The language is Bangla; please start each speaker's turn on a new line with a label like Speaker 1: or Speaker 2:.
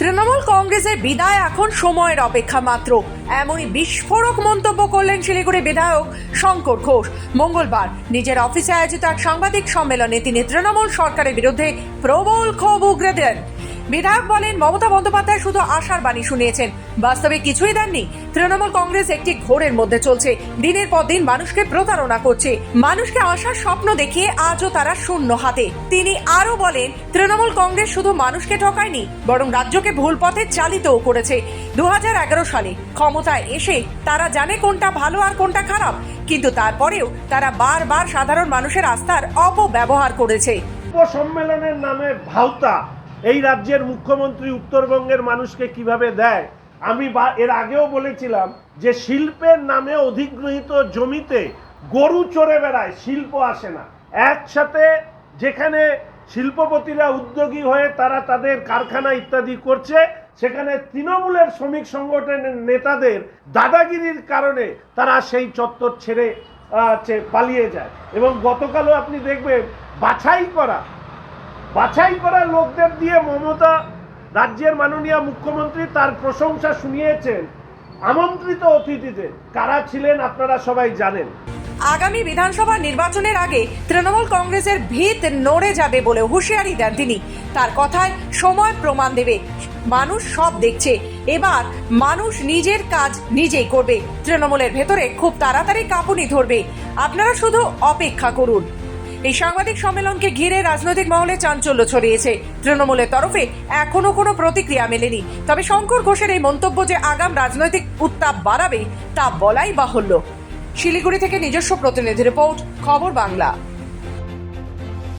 Speaker 1: তৃণমূল কংগ্রেসের বিদায় এখন সময়ের অপেক্ষা মাত্র। এমনই বিস্ফোরক মন্তব্য করলেন শিলিগুড়ি বিধায়ক শঙ্কর ঘোষ। মঙ্গলবার নিজের অফিসে আয়োজিত এক সাংবাদিক সম্মেলনে তিনি তৃণমূল সরকারের বিরুদ্ধে প্রবল ক্ষোভ উগরে দেন বিধায়ক বলেন, মমতা বন্দ্যোপাধ্যায় শুধু আশার বাণী শুনিয়েছেন বাস্তবে কিছুই দেননি। তৃণমূল কংগ্রেস একটি ঘোরের মধ্যে চলছে। দিনের পর দিন মানুষকে প্রতারণা করছে। মানুষকে আসার স্বপ্ন দেখিয়ে আজও তারা শূন্য হাতে। তিনি আরও বলেন, তৃণমূল কংগ্রেস শুধু মানুষকে ঠকায়নি, বরং রাজ্যকে ভুল পথে চালিতও করেছে। দু হাজার এগারো সালে ক্ষমতায় এসে তারা জানে কোনটা ভালো আর কোনটা খারাপ। কিন্তু তারপরেও তারা বারবার সাধারণ মানুষের আস্থার অপব্যবহার করেছে।
Speaker 2: সম্মেলনের নামে ভাওতা এই রাজ্যের মুখ্যমন্ত্রী উত্তরবঙ্গের মানুষকে কীভাবে দেয়? আমি বা- এর আগেও বলেছিলাম যে শিল্পের নামে অধিগৃহীত জমিতে গরু চড়ে বেড়ায়, শিল্প আসে না। একসাথে যেখানে শিল্পপতিরা উদ্যোগী হয়ে তারা তাদের কারখানা ইত্যাদি করছে, সেখানে তৃণমূলের শ্রমিক সংগঠনের নেতাদের দাদাগিরির কারণে তারা সেই চত্বর ছেড়ে পালিয়ে যায়। এবং গতকালও আপনি দেখবেন, বাছাই করা বাছাই করা লোকদের দিয়ে মমতা রাজ্যের মাননীয় মুখ্যমন্ত্রী তার প্রশংসা শুনিয়েছেন। আমন্ত্রিত অতিথিদের কারা ছিলেন আপনারা সবাই জানেন।
Speaker 1: আগামী বিধানসভা নির্বাচনের আগে তৃণমূল কংগ্রেসের ভিত নড়ে যাবে বলে হুঁশিয়ারি দেন তিনি। তার কথায় সময় প্রমাণ দেবে। মানুষ সব দেখছে। এবার মানুষ নিজের কাজ নিজেই করবে। তৃণমূলের ভেতরে খুব তাড়াতাড়ি কাঁপুনি ধরবে। আপনারা শুধু অপেক্ষা করুন। এই সাংবাদিক সম্মেলনকে ঘিরে রাজনৈতিক মহলে চাঞ্চল্য ছড়িয়েছে। তৃণমূলের তরফে এখনও কোনো প্রতিক্রিয়া মেলেনি। তবে শঙ্কর ঘোষের এই মন্তব্য যে আগাম রাজনৈতিক উত্তাপ বাড়াবে, তা বলাই বাহুল্য। শিলিগুড়ি থেকে নিজস্ব প্রতিনিধি রিপোর্ট, খবর বাংলা।